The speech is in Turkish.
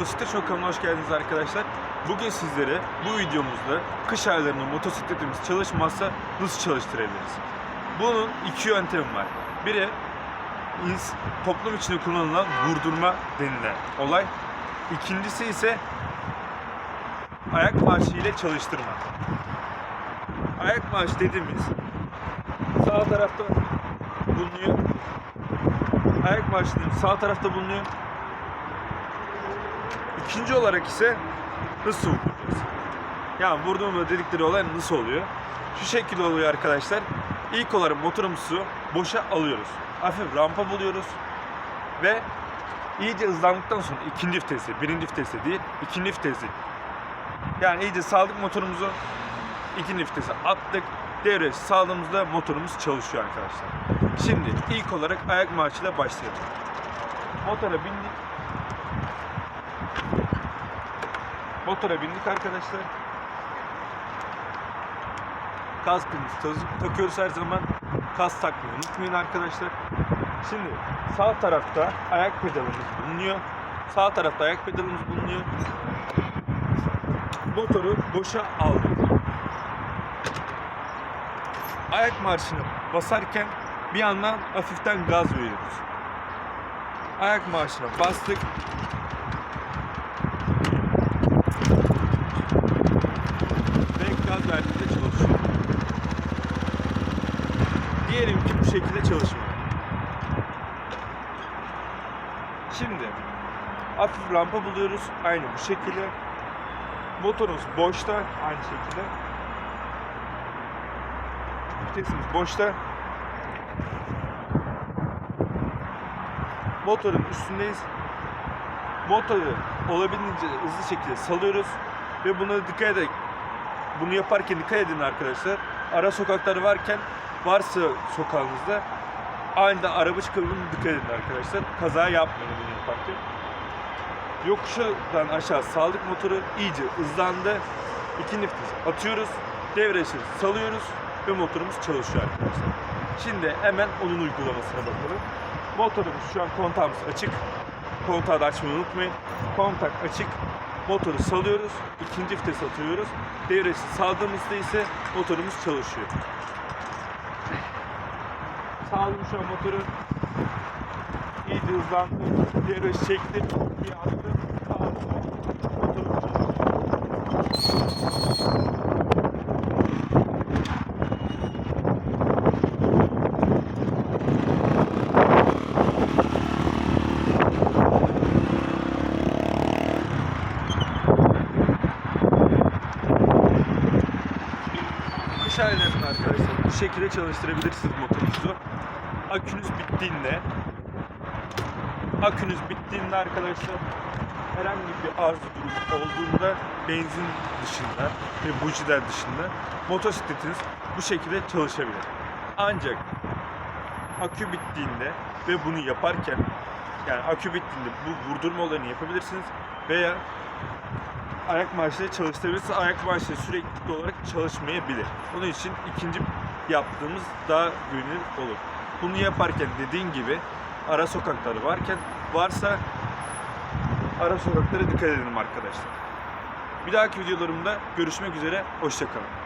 Motosiklet kanalına hoş geldiniz arkadaşlar. Bugün sizlere bu videomuzda kış aylarında motosikletimiz çalışmazsa nasıl çalıştırabiliriz? Bunun iki yöntemi var. Biri toplum içinde kullanılan vurdurma denilen olay. İkincisi ise ayak marşı ile çalıştırma. Ayak marşı dediğimiz sağ tarafta bulunuyor. Ayak marşı dediğimiz sağ tarafta bulunuyor. İkinci olarak ise nasıl vuracağız? Yani vurduğumda dedikleri olay nasıl oluyor? Şu şekilde oluyor arkadaşlar. İlk olarak motorumuzu boşa alıyoruz. Hafif rampa buluyoruz. Ve iyice hızlandıktan sonra ikinci vitesi, birinci vitesi değil, ikinci vitesi. Yani iyice saldık motorumuzu, ikinci vitese attık. Devre sağladığımızda motorumuz çalışıyor arkadaşlar. Şimdi ilk olarak ayak marşıyla başlayalım. Motora bindik. Motora bindik arkadaşlar. Kaskımızı ta- takıyoruz her zaman. Kask takmayı unutmayın arkadaşlar. Şimdi sağ tarafta ayak pedalımız bulunuyor. Sağ tarafta ayak pedalımız bulunuyor. Motoru boşa aldık. Ayak marşını basarken bir yandan hafiften gaz veriyoruz. Ayak marşına bastık. ve gaz verdiğinde çalışıyor. Diyelim ki bu şekilde çalışmıyor. Şimdi hafif rampa buluyoruz. Aynı bu şekilde. Motorumuz boşta. Aynı şekilde. Vitesimiz boşta. Motorun üstündeyiz. Motoru olabildiğince hızlı şekilde salıyoruz. Ve buna dikkat ederek bunu yaparken dikkat edin arkadaşlar. Ara sokakları varken varsa sokağınızda aniden araba çıkabilir dikkat edin arkadaşlar. Kaza yapmayın bunu yaparken. Yokuştan aşağı saldık motoru iyice hızlandı. İki nefes atıyoruz. Devre dışı salıyoruz ve motorumuz çalışıyor arkadaşlar. Şimdi hemen onun uygulamasına bakalım. Motorumuz şu an kontağımız açık. Kontağı da açmayı unutmayın. Kontak açık. Motoru salıyoruz. ikinci vites atıyoruz. Devresi saldığımızda ise motorumuz çalışıyor. Sağladım şu an motoru. İyice hızlandı. Devresi çektim. Bir attım. Sağladım. Motorum çalışıyor. Kış aylarında arkadaşlar bu şekilde çalıştırabilirsiniz motorunuzu. Akünüz bittiğinde akünüz bittiğinde arkadaşlar herhangi bir arıza durumu olduğunda benzin dışında ve bujiler dışında motosikletiniz bu şekilde çalışabilir. Ancak akü bittiğinde ve bunu yaparken yani akü bittiğinde bu vurdurma olayını yapabilirsiniz veya ayak marşıyla çalıştırabilirsiniz. Ayak marşıyla sürekli olarak çalışmayabilir. Bunun için ikinci yaptığımız daha güvenilir olur. Bunu yaparken dediğin gibi ara sokakları varken varsa ara sokaklara dikkat edelim arkadaşlar. Bir dahaki videolarımda görüşmek üzere. Hoşçakalın.